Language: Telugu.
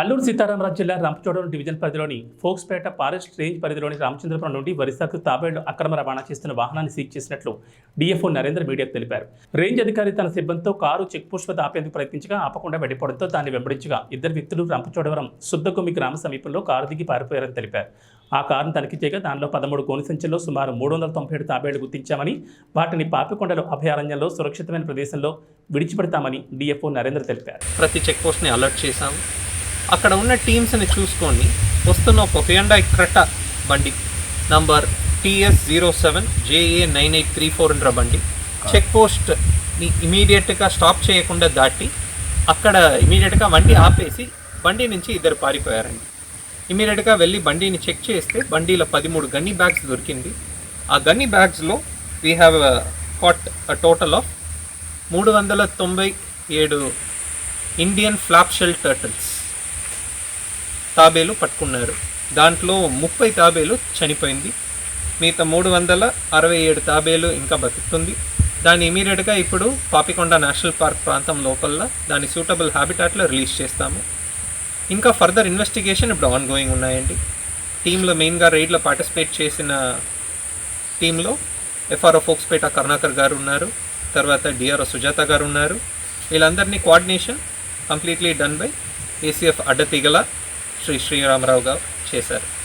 అల్లూరు సీతారామరాజు జిల్లా రంపచోడవరం డివిజన్ పరిధిలోని ఫోక్స్పేట ఫారెస్ట్ రేంజ్ పరిధిలోని రామచంద్రపురం నుండి వరిసాకు తాబేళ్ళు అక్రమ రవాణా చేస్తున్న వాహనాన్ని సీజ్ చేసినట్లు డీఎఫ్ఓ నరేంద్ర మీడియాకు తెలిపారు. రేంజ్ అధికారి తన సిబ్బందితో కారు చెక్పోస్ట్ వద్ద ఆపేందుకు ప్రయత్నించగా ఆపకుండా వెళ్ళిపోవడంతో దాన్ని వెంబడించగా ఇద్దరు వ్యక్తులు రంపచోడవరం శుద్ధకొమ్మి గ్రామ సమీపంలో కారు దిగి పారిపోయారని తెలిపారు. ఆ కారును తనిఖీ చేయగా దానిలో పదమూడు గోని సంచుల్లో సుమారు మూడు వందల తొంభై ఏడు తాబేళ్ళు గుర్తించామని వాటిని పాపికొండలు అభయారణ్యంలో సురక్షితమైన ప్రదేశంలో విడిచిపెడతామని డీఎఫ్ఓ నరేంద్ర తెలిపారు. ప్రతి చెక్ పోస్ట్ని అలర్ట్ చేశాము. అక్కడ ఉన్న టీమ్స్ని చూసుకొని వస్తున్న ఒక హ్యుండాయ్ క్రట బండి. Number TS zero seven JA nine eight three four hundred బండి. చెక్ పోస్ట్ని ఇమీడియట్గా స్టాప్ చేయకుండా దాటి అక్కడ ఇమీడియట్గా బండి ఆపేసి బండి నుంచి ఇద్దరు పారిపోయారండి. ఇమీడియట్గా వెళ్ళి బండిని చెక్ చేస్తే బండిలో పదిమూడు గన్నీ బ్యాగ్స్ దొరికింది. ఆ gunny బ్యాగ్స్లో we have caught a total of మూడు వందల తొంభై ఏడు ఇండియన్ ఫ్లాప్ షెల్ టర్టిల్స్ తాబేలు పట్టుకున్నారు. దాంట్లో ముప్పై తాబేలు చనిపోయింది. మిగతా మూడు వందల అరవై ఏడు తాబేలు ఇంకా బతుకుతుంది. దాన్ని ఇమీడియట్గా ఇప్పుడు పాపికొండ నేషనల్ పార్క్ ప్రాంతం లోపల దాని సూటబుల్ హ్యాబిటాట్లో రిలీజ్ చేస్తాము. ఇంకా ఫర్దర్ ఇన్వెస్టిగేషన్ ఇప్పుడు ఆన్ గోయింగ్ ఉన్నాయండి. టీంలో మెయిన్గా రైడ్లో పార్టిసిపేట్ చేసిన టీంలో ఎఫ్ఆర్ఓ ఫోక్స్పేట కరుణాకర్ గారు ఉన్నారు. తర్వాత డిఆర్ఓ సుజాత గారు ఉన్నారు. వీళ్ళందరినీ coordination completely done by ACF Addateegala Shri Sriramarao garu చేశారు.